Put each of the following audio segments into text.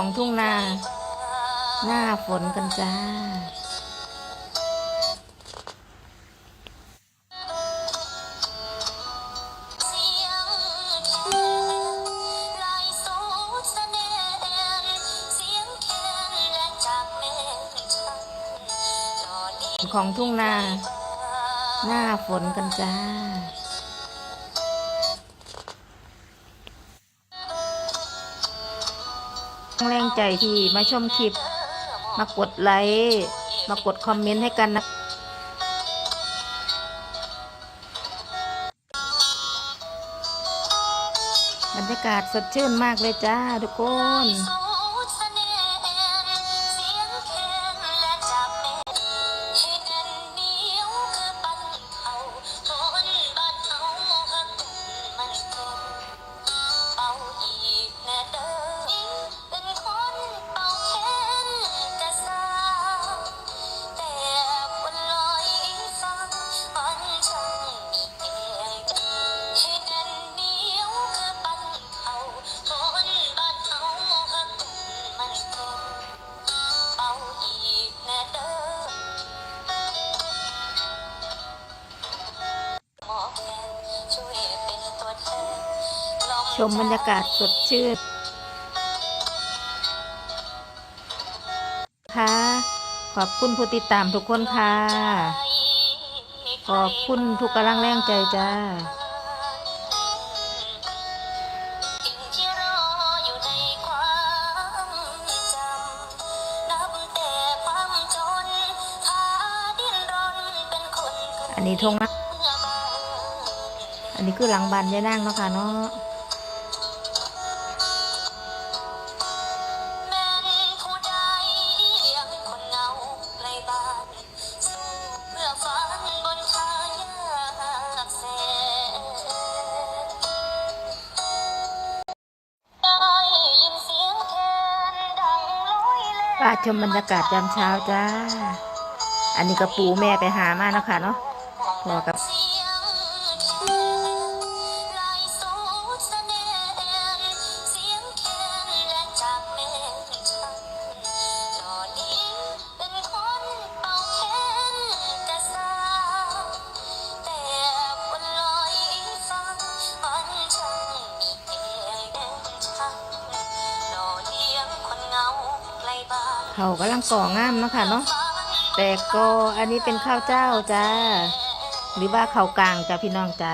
ของทุ่งนา หน้าฝนกันจ้า ของทุ่งนา หน้าฝนกันจ้า แรงใจที่มาชมคลิป มากดไลค์มากดคอมเมนต์ให้กันนะบรรยากาศสดชื่นมากเลยจ้าทุกคน ชมบรรยากาศสดชื่นค่ะ ขอบคุณผู้ติดตามทุกคนค่ะ ขอบคุณทุกกำลังแรงใจจ้าอันนี้ทงนะ อันนี้คือหลังบานยายนางเนาะค่ะเนาะ ชมบรรยากาศยามเช้าจ้า อันนี้กระปูแม่ไปหามาเนาะค่ะเนาะพอกับ เขากำลังก่องามเนาะค่ะเนาะแต่ก็อันนี้เป็นข้าวเจ้าจ้าหรือว่าข้าวกลางจ้าพี่น้องจ้า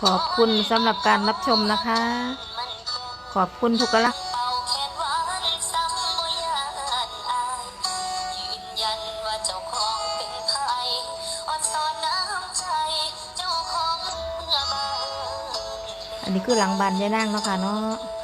ขอบคุณสำหรับการรับชมนะคะ ขอบคุณทุกกำลังเป่านอันว่าเจ้าของเป็นไผอ่อนสอนน้ำใจเจ้าของเมื่อบ้านอันนี้คือหลังบานยายนางเนาะค่ะเนาะ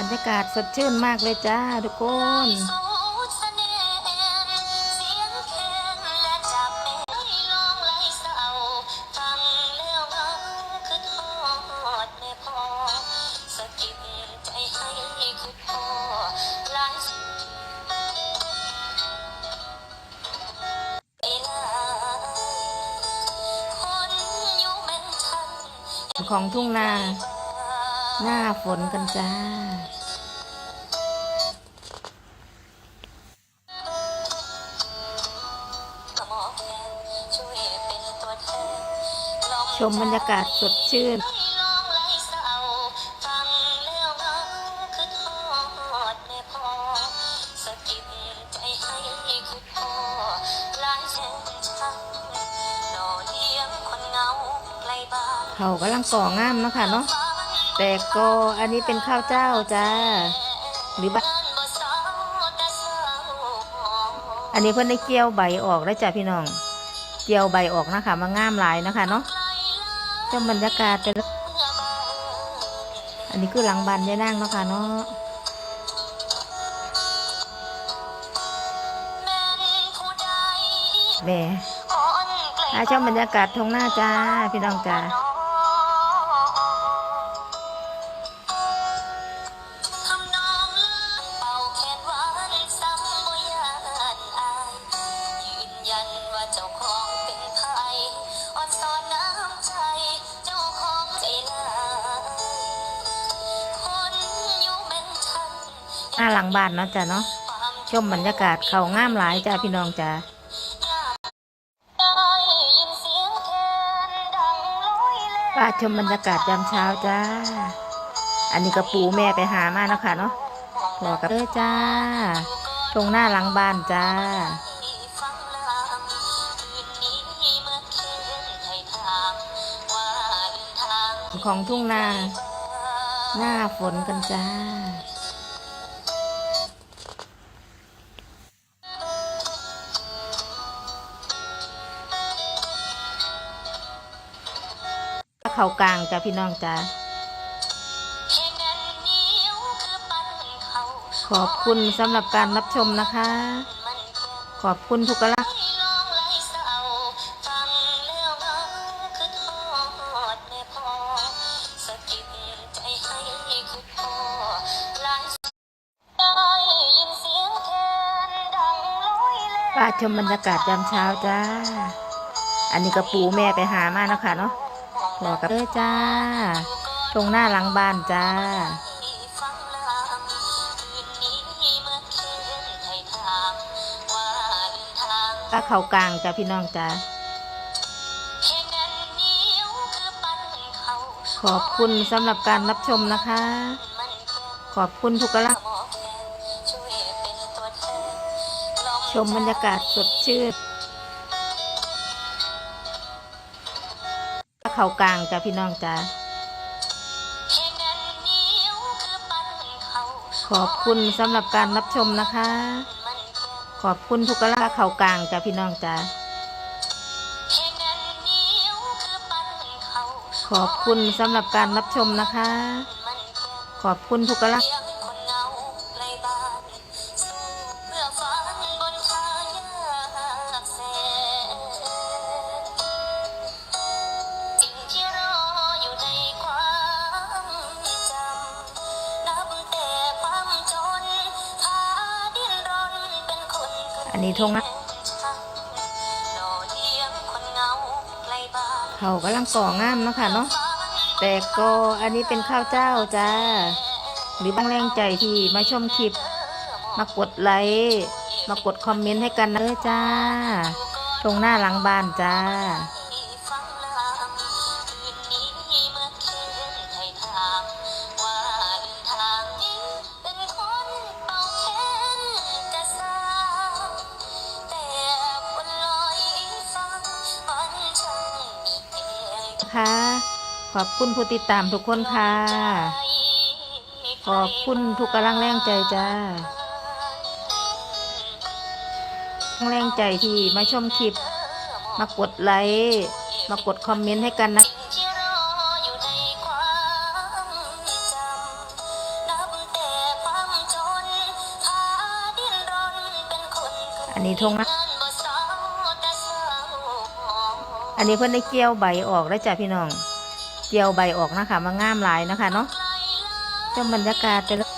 บรรยากาศสดชื่นมากเลยจ้าทุกคนสูดเสน่ห์เสียงแคนและจากแม่ให้ลองไล่เศร้าฟังแล้วเหงาคือทอดแม่พอสะกิดใจให้คือพอหลายสิ่งเวลาคนอยู่แม่นทันของทุ่งนา หน้าฝนกันจ้าหมอแคนช่วยเป็นตัวแทนลองชมบรรยากาศสดชื่นให้ลองไล่เศร้าฟังแล้วเหงาคือทอดแม่พอสะกิดใจให้คือพอหลายเส้นทางหล่อเลี้ยงคนเหงาไกลบ้านเขากำลังก่องามเนาะค่ะเนาะ แต่ก็อันนี้เป็นข้าวเจ้าจ้า หรือบ้าอันนี้เพิ่อนได้เกี่ยวใบออกแล้วจ้ะพี่น้อง เกี่ยวใบออกนะคะมางามหลายนะคะเนาะเจ้าบรรยากาศแต่ละอันนี้คือหลังบ้านยายนางเนาะค่ะเนาะแหมอาชมบรรยากาศทงหน้าจ้า พี่น้องจ้า หน้าหลังบ้านเนาะจ้ะเนาะชมบรรยากาศเขางามหลายจ้าพี่น้องจ้าป้าชมบรรยากาศยามเช้าจ้า อันนี้กระปูแม่ไปหามาเนาะค่ะเนาะพอกับเออจ้า ตรงหน้าหลังบ้านจ้าของทุ่งนา หน้าฝนกันจ้า เขากลางจ้ะพี่น้องจ้ะขอบคุณสำหรับการรับชมนะคะ ขอบคุณทุกกลักป้าชมบรรยากาศยามเช้าจ้า อันนี้กระปูแม่ไปหามานะคะเนาะ หลอกกับเอ้ยจ้า ตรงหน้าหลังบ้านจ้าก็เขากลางจ้าพี่น้องจ้าขอบคุณสำหรับการรับชมนะคะ ขอบคุณทุกกลักชมบรรยากาศสดชื่น เขากลางจ้าพี่น้องจ้าเพลงนั้นเหนียวคือปั้นเขอบคุณสำหรับการรับชมนะคะ ขอบคุณทุกกำลังป้าเขากลางจ้าพี่น้องจ้าเพลงนั้นเหนียวคือปั้นเขอบคุณสำหรับการรับชมนะคะ ขอบคุณทุกกำลั อันนี้ทงนะเลี้ยงคนเหงากลบ้านเขากำลังก่องามเนาะค่ะเนาะแต่ก็อันนี้เป็นข้าวเจ้าจ้า หรือบางแรงใจที่มาชมคลิป มากดไลค์มากดคอมเมนต์ให้กันนะเด้อจ้า ตรงหน้าหลังบ้านจ้า คะ ขอบคุณผู้ติดตามทุกคนค่ะ ขอบคุณทุกกำลังแรงใจจ้าแรงใจที่มาชมคลิป มากดไลค์มากดคอมเมนต์ให้กันนะอันนี้ทงนะ อันนี้เพื่อนได้เกี่ยวใบออกแล้วจ้ะพี่น้อง เกี่ยวใบออกนะคะมางามหลายนะคะเนาะเจ้าบรรยากาศไปแล้ว